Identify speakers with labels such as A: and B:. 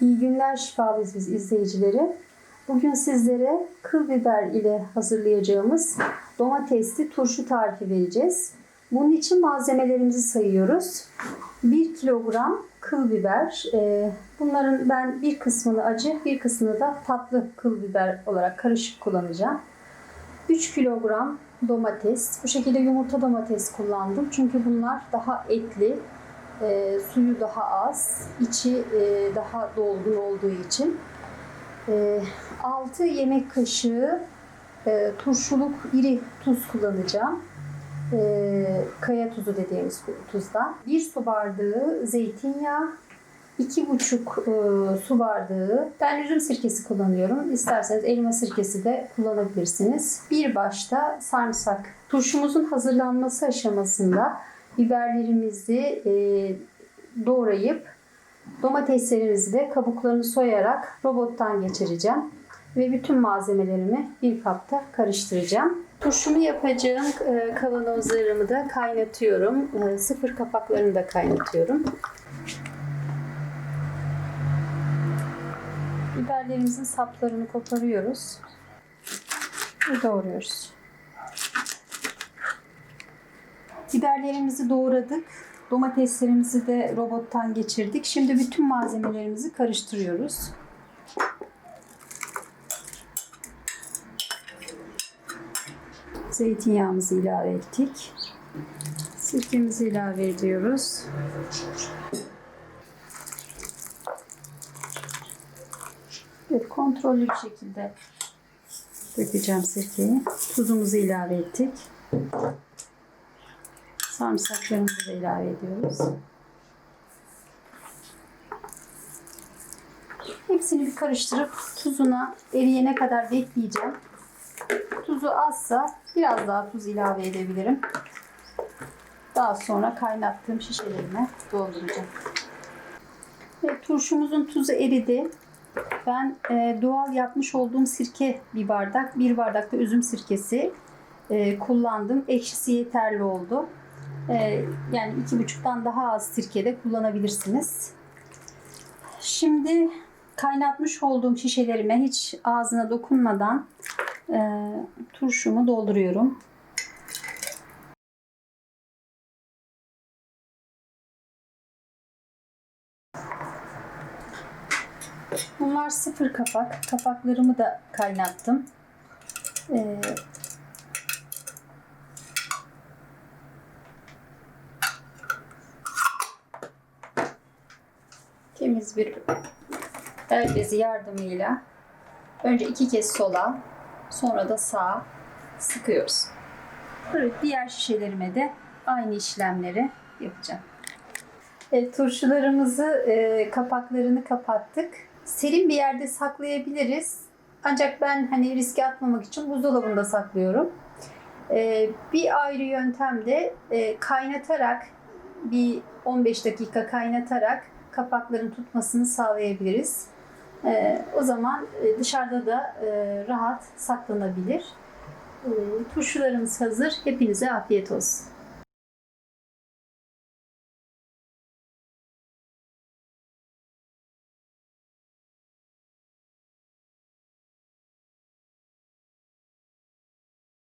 A: İyi günler şifalı İzmir izleyicileri. Bugün sizlere kıl biber ile hazırlayacağımız domatesli turşu tarifi vereceğiz. Bunun için malzemelerimizi sayıyoruz. 1 kilogram kıl biber. Ee, Bunların ben bir kısmını acı, bir kısmını da tatlı kıl biber olarak karışık kullanacağım. 3 kilogram domates. Bu şekilde yumurta domates kullandım. Çünkü bunlar daha etli, e, suyu daha az, içi e, daha dolgun olduğu için. E, 6 yemek kaşığı e, turşuluk iri tuz kullanacağım. E, kaya tuzu dediğimiz tuzdan. 1 su bardağı zeytinyağı, 2,5 e, su bardağı ben üzüm sirkesi kullanıyorum. İsterseniz elma sirkesi de kullanabilirsiniz. Bir başta sarımsak. Turşumuzun hazırlanması aşamasında biberlerimizi e, doğrayıp domateslerimizi de kabuklarını soyarak robottan geçireceğim. Ve bütün malzemelerimi bir kapta karıştıracağım. Turşumu yapacağım e, kavanozlarımı da kaynatıyorum. E, sıfır kapaklarını da kaynatıyorum. Biberlerimizin saplarını koparıyoruz ve doğruyoruz. Biberlerimizi doğradık. Domateslerimizi de robottan geçirdik. Şimdi bütün malzemelerimizi karıştırıyoruz. Zeytinyağımızı ilave ettik. Sirkemizi ilave ediyoruz. Evet, kontrollü bir şekilde dökeceğim sirkeyi. Tuzumuzu ilave ettik. Sarımsaklarımızı da ilave ediyoruz. Hepsini bir karıştırıp tuzuna eriyene kadar bekleyeceğim. Tuzu azsa biraz daha tuz ilave edebilirim. Daha sonra kaynattığım şişelerime dolduracağım. Ve turşumuzun tuzu eridi. Ben e, doğal yapmış olduğum sirke bir bardak, bir bardak da üzüm sirkesi e, kullandım. Ekşisi yeterli oldu. E, yani iki buçuktan daha az sirke de kullanabilirsiniz. Şimdi kaynatmış olduğum şişelerime hiç ağzına dokunmadan e, turşumu dolduruyorum. Bunlar sıfır kapak. Kapaklarımı da kaynattım. Ee, temiz bir el bezi yardımıyla önce iki kez sola sonra da sağa sıkıyoruz. Böyle diğer şişelerime de aynı işlemleri yapacağım. Evet, turşularımızı e, kapaklarını kapattık. Serin bir yerde saklayabiliriz. Ancak ben hani riske atmamak için buzdolabında saklıyorum. E, bir ayrı yöntem de e, kaynatarak bir 15 dakika kaynatarak kapakların tutmasını sağlayabiliriz. E, o zaman e, dışarıda da e, rahat saklanabilir. E, turşularımız hazır. Hepinize afiyet olsun.